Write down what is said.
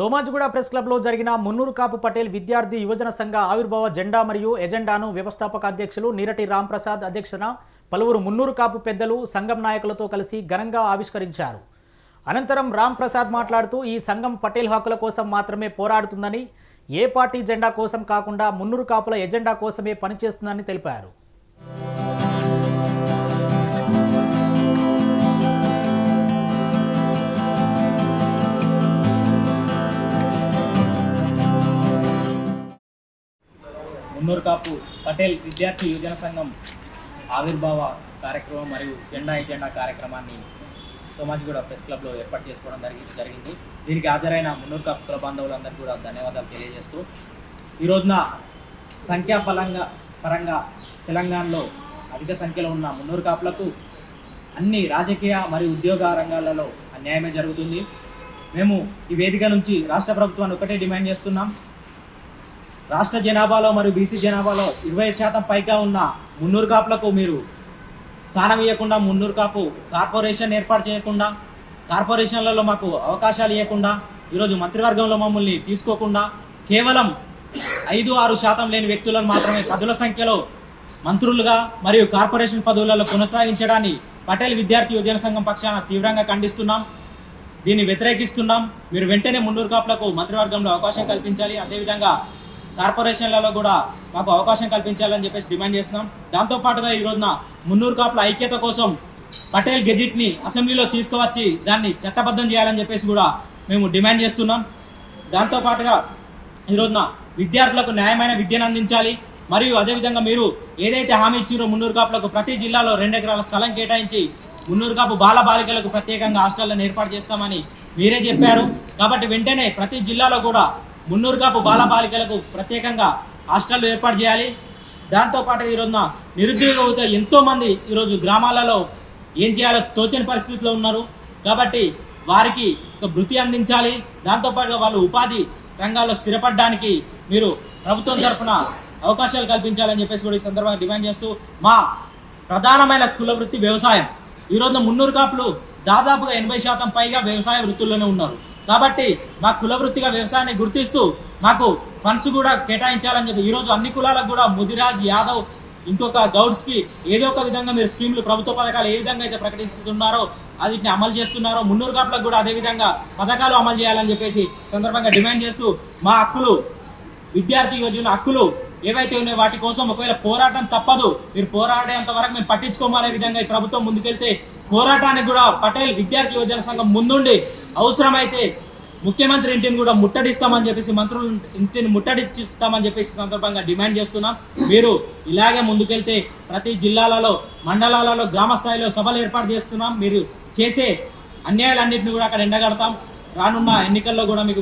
Somajiguda press క్లబ్లో జరిగిన మున్నూరు కాపు పటేల్ విద్యార్థి యువజన సంఘ ఆవిర్భావ జెండా మరియు ఎజెండాను వ్యవస్థాపక అధ్యక్షులు నీరటి రాంప్రసాద్ అధ్యక్షతన పలువురు మున్నూరు కాపు పెద్దలు సంఘం నాయకులతో కలిసి ఘనంగా ఆవిష్కరించారు. అనంతరం రాంప్రసాద్ మాట్లాడుతూ ఈ సంఘం పటేల్ హక్కుల కోసం మాత్రమే పోరాడుతుందని ఏ పార్టీ జెండా కోసం కాకుండా మున్నూరు కాపుల ఎజెండా కోసమే పనిచేస్తుందని తెలిపారు. గున్నూరుకాపు పటేల్ విద్యార్థి యువజన సంఘం ఆవిర్భావ కార్యక్రమం మరియు జెండా ఎజెండా కార్యక్రమాన్ని సోమాజిగూడ ప్రెస్ క్లబ్లో ఏర్పాటు చేసుకోవడం జరిగి జరిగింది. దీనికి హాజరైన మున్నూరుకాపు కుల బాంధవులందరికీ కూడా ధన్యవాదాలు తెలియజేస్తూ ఈ రోజున సంఖ్యాబలంగా పరంగా తెలంగాణలో అధిక సంఖ్యలో ఉన్న మున్నూరు కాపులకు అన్ని రాజకీయ మరియు ఉద్యోగ రంగాలలో అన్యాయమే జరుగుతుంది. మేము ఈ వేదిక నుంచి రాష్ట్ర ప్రభుత్వాన్ని ఒకటే డిమాండ్ చేస్తున్నాం. రాష్ట్ర జనాభాలో మరియు బీసీ జనాభాలో ఇరవై శాతం పైగా ఉన్న మున్నూరు కాపులకు మీరు స్థానం ఇవ్వకుండా మున్నూరు కాపు కార్పొరేషన్ ఏర్పాటు చేయకుండా కార్పొరేషన్లలో మాకు అవకాశాలు ఇవ్వకుండా ఈరోజు మంత్రివర్గంలో మమ్మల్ని తీసుకోకుండా కేవలం ఐదు ఆరు శాతం లేని వ్యక్తులను మాత్రమే పదుల సంఖ్యలో మంత్రులుగా మరియు కార్పొరేషన్ పదవులలో కొనసాగించడాన్ని పటేల్ విద్యార్థి యువజన సంఘం పక్షాన తీవ్రంగా ఖండిస్తున్నాం. దీన్ని వ్యతిరేకిస్తున్నాం. మీరు వెంటనే మున్నూరు కాపులకు మంత్రివర్గంలో అవకాశం కల్పించాలి. అదేవిధంగా కార్పొరేషన్లలో కూడా మాకు అవకాశం కల్పించాలని చెప్పేసి డిమాండ్ చేస్తున్నాం. దాంతో పాటుగా ఈ రోజున మున్నూరు కాపుల ఐక్యత కోసం పటేల్ గెజిట్ని అసెంబ్లీలో తీసుకువచ్చి దాన్ని చట్టబద్ధం చేయాలని చెప్పేసి కూడా మేము డిమాండ్ చేస్తున్నాం. దాంతో పాటుగా ఈ రోజున విద్యార్థులకు న్యాయమైన విద్యను అందించాలి. మరియు అదేవిధంగా మీరు ఏదైతే హామీ ఇచ్చారో మున్నూరు కాపులకు ప్రతి జిల్లాలో రెండు ఎకరాల స్థలం కేటాయించి మున్నూరు కాపు బాల బాలికలకు ప్రత్యేకంగా హాస్టళ్ళను ఏర్పాటు చేస్తామని మీరే చెప్పారు. కాబట్టి వెంటనే ప్రతి జిల్లాలో కూడా మున్నూరుగాపు బాలబాలికలకు బాల బాలికలకు ప్రత్యేకంగా హాస్టళ్ళు ఏర్పాటు చేయాలి. దాంతోపాటు ఈరోజున ఈ రోజున నిరుద్యోగ యువత ఎంతోమంది ఈరోజు గ్రామాలలో ఏం చేయాలో తోచని పరిస్థితుల్లో ఉన్నారు. కాబట్టి వారికి ఒక వృత్తి అందించాలి. దాంతోపాటుగా వాళ్ళు ఉపాధి రంగాల్లో స్థిరపడడానికి మీరు ప్రభుత్వం తరఫున అవకాశాలు కల్పించాలని చెప్పేసి కూడా ఈ సందర్భంగా డిమాండ్ చేస్తూ మా ప్రధానమైన కుల వృత్తి వ్యవసాయం. ఈ రోజున మున్నూరు కాపులు దాదాపుగా ఎనభై శాతం పైగా వ్యవసాయ వృత్తుల్లోనే ఉన్నారు. కాబట్టి మా కుల వృత్తిగా వ్యవసాయాన్ని గుర్తిస్తూ మాకు ఫండ్స్ కూడా కేటాయించాలని చెప్పి ఈరోజు అన్ని కులాలకు కూడా ముదిరాజ్ యాదవ్ ఇంకొక గౌడ్స్కి ఏదో ఒక విధంగా మీరు స్కీమ్లు ప్రభుత్వ పథకాలు ఏ విధంగా అయితే ప్రకటిస్తున్నారో వీటిని అమలు చేస్తున్నారో మున్నూరు కాపులకు కూడా అదే విధంగా పథకాలు అమలు చేయాలని చెప్పేసి సందర్భంగా డిమాండ్ చేస్తూ మా హక్కులు విద్యార్థి యువజన హక్కులు ఏవైతే ఉన్నాయో వాటి కోసం ఒకవేళ పోరాటం తప్పదు మీరు పోరాడేంత వరకు మేము పట్టించుకోమనే విధంగా ఈ ప్రభుత్వం ముందుకెళ్తే పోరాటానికి కూడా పటేల్ విద్యార్థి యువజన సంఘం ముందుండి అవసరమైతే ముఖ్యమంత్రి ఇంటిని కూడా ముట్టడిస్తామని చెప్పేసి మంత్రులు ఇంటిని ముట్టడిస్తామని చెప్పేసి సందర్భంగా డిమాండ్ చేస్తున్నాం. మీరు ఇలాగే ముందుకెళ్తే ప్రతి జిల్లాలలో మండలాలలో గ్రామ స్థాయిలో సభలు ఏర్పాటు చేస్తున్నాం. మీరు చేసే అన్యాయాలన్నింటినీ కూడా అక్కడ ఎండగడతాం. రానున్న ఎన్నికల్లో కూడా మీకు